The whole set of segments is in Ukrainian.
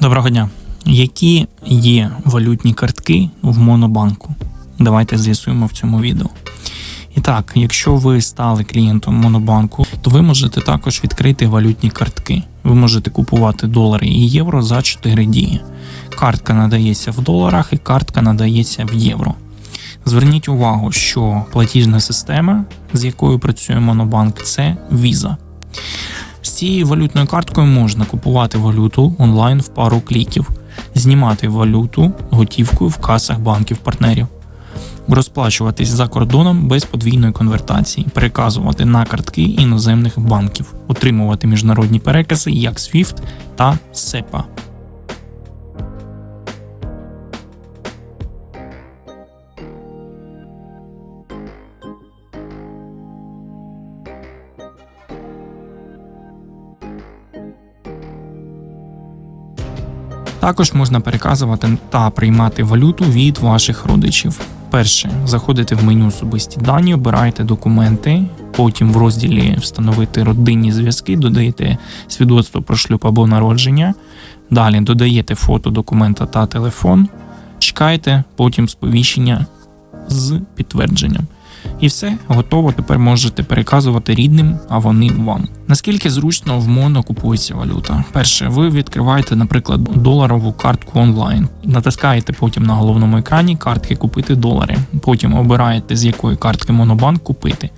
Доброго дня. Які є валютні картки в Монобанку? Давайте з'ясуємо в цьому відео. І так, якщо ви стали клієнтом Монобанку, то ви можете також відкрити валютні картки. Ви можете купувати долари і євро за 4 дії. Картка надається в доларах і картка надається в євро. Зверніть увагу, що платіжна система, з якою працює Монобанк, це Visa. Цією валютною карткою можна купувати валюту онлайн в пару кліків, знімати валюту готівкою в касах банків-партнерів, розплачуватись за кордоном без подвійної конвертації, переказувати на картки іноземних банків, отримувати міжнародні перекази як SWIFT та SEPA. Також можна переказувати та приймати валюту від ваших родичів. Перше, заходите в меню особисті дані, обираєте документи, потім в розділі Встановити родинні зв'язки, додаєте свідоцтво про шлюб або народження. Далі додаєте фото документа та телефон, чекаєте потім сповіщення з підтвердженням. І все готово. Тепер можете переказувати рідним, а вони вам. Наскільки зручно в моно купується валюта? Перше, ви відкриваєте, наприклад, доларову картку онлайн, натискаєте потім на головному екрані картки купити долари. Потім обираєте з якої картки Монобанк купити,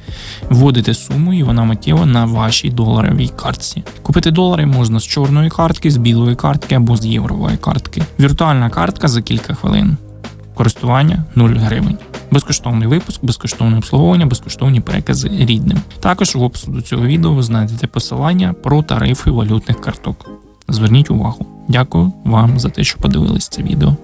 вводите суму, і вона миттєво на вашій доларовій картці. Купити долари можна з чорної картки, з білої картки або з єврової картки. Віртуальна картка за кілька хвилин. Користування 0 гривень. Безкоштовний випуск, безкоштовне обслуговування, безкоштовні перекази рідним. Також в опису до цього відео ви знайдете посилання про тарифи валютних карток. Зверніть увагу. Дякую вам за те, що подивились це відео.